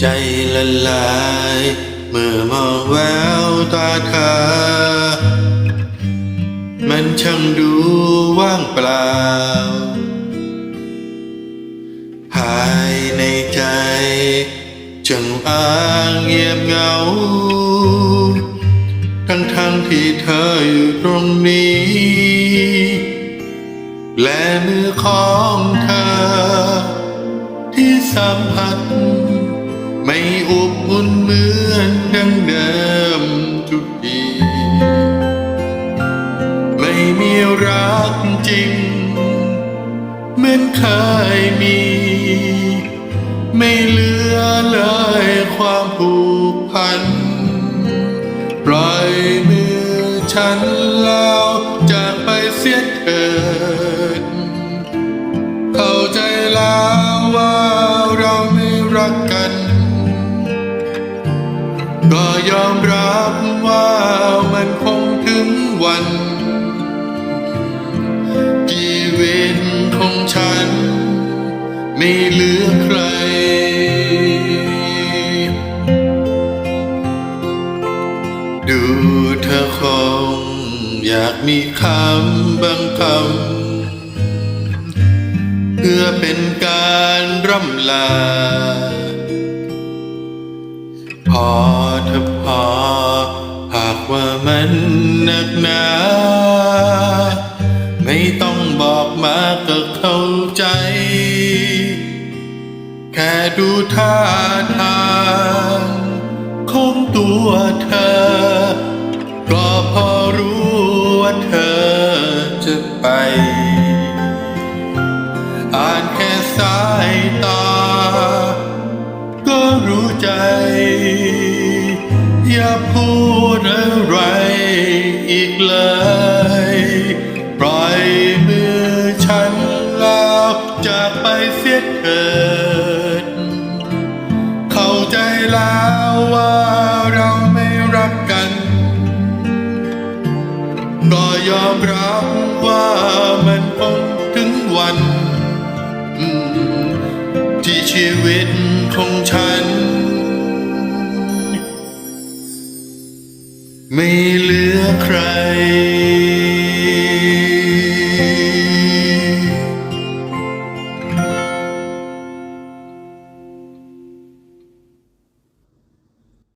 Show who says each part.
Speaker 1: ใจละลาย เมื่อมองแววตาเธอมันช่างดูว่างเปล่าภายในใจจังอ้างเงียบเหงา ทั้งทั้งที่เธออยู่ตรงนี้ และมือของเธอ ที่สัมผัส อบอุ่นเหมือนดังเดิมทุกที ไม่มีรักจริง เหมือนเคยมี ไม่เหลือเลยความผูกพัน ปล่อยมือฉันแล้วจากไปเสียเถิด ยอมรับว่ามันคงถึงวัน ชีวิตของฉัน ไม่เหลือใคร ดูเธอคงอยากมีคำบางคำเพื่อเป็นการร่ำลาพอเธอ ว่ามันหนักหนา ไม่ต้องบอกมาก็เข้าใจ แค่ดูท่าทางของตัวเธอ ก็พอรู้ว่าเธอจะไป พูดอะไรอีกเลย ปล่อยมือฉันแล้วจากไปเสียเถิด เข้าใจแล้วว่าเราไม่รักกัน ก็ยอมรับว่ามันคงถึงวัน ที่ชีวิตของฉัน ไม่เหลือใคร